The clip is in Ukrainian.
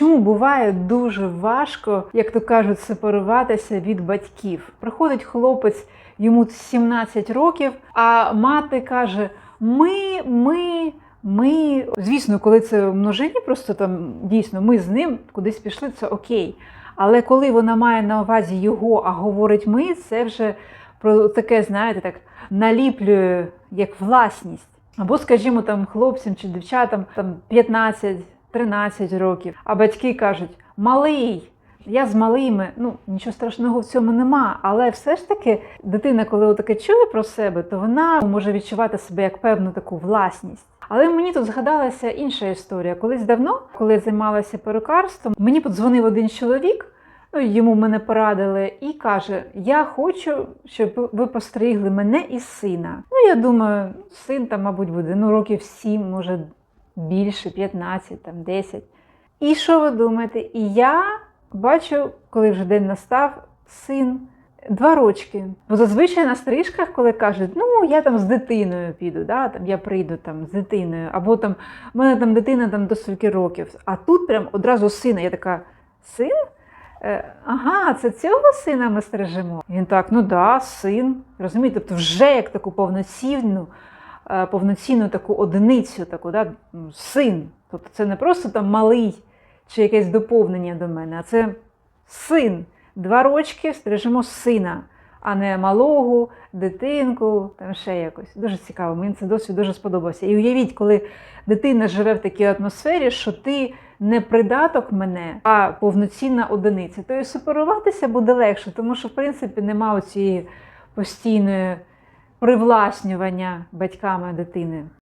Чому буває дуже важко, як то кажуть, сепаруватися від батьків? Приходить хлопець, йому 17 років, а мати каже: Ми, ми, ми. Звісно, коли це в множині, просто там дійсно ми з ним кудись пішли, це окей. Але коли вона має на увазі його, а говорить ми, це вже про таке, знаєте, так наліплює як власність. Або, скажімо, там хлопцям чи дівчатам там 15-13 років, а батьки кажуть, малий. Я з малими, ну нічого страшного в цьому нема. Але все ж таки дитина, коли таке чує про себе, то вона може відчувати себе як певну таку власність. Але мені тут згадалася інша історія. Колись давно, коли я займалася перукарством, мені подзвонив один чоловік. Ну, йому мене порадили, і каже: Я хочу, щоб ви постригли мене і сина. Ну, я думаю, син там, мабуть, буде ну, років 7, може більше, 15, там 10. І що ви думаєте? І я бачу, коли вже день настав, син два рочки. Бо зазвичай на стрижках, коли кажуть, ну я там з дитиною піду, да, там я прийду там з дитиною, або там в мене там дитина там до скільки років. А тут прям одразу сина. Я така, син? Е, Ага, це цього сина ми стрижемо. Він так, ну да, син. Розумієте, тобто вже як таку повноцінну, повноцінну таку одиницю, таку, да, син. Тобто це не просто там малий чи якесь доповнення до мене, а це син. Два рочки стрижемо сина, а не малого, дитинку, там ще якось. Дуже цікаво, мені це досвід дуже сподобався. І уявіть, коли дитина живе в такій атмосфері, що ти не придаток мене, а повноцінна одиниця, то і сепаруватися буде легше, тому що, в принципі, нема цієї постійної привласнювання батьками дитини.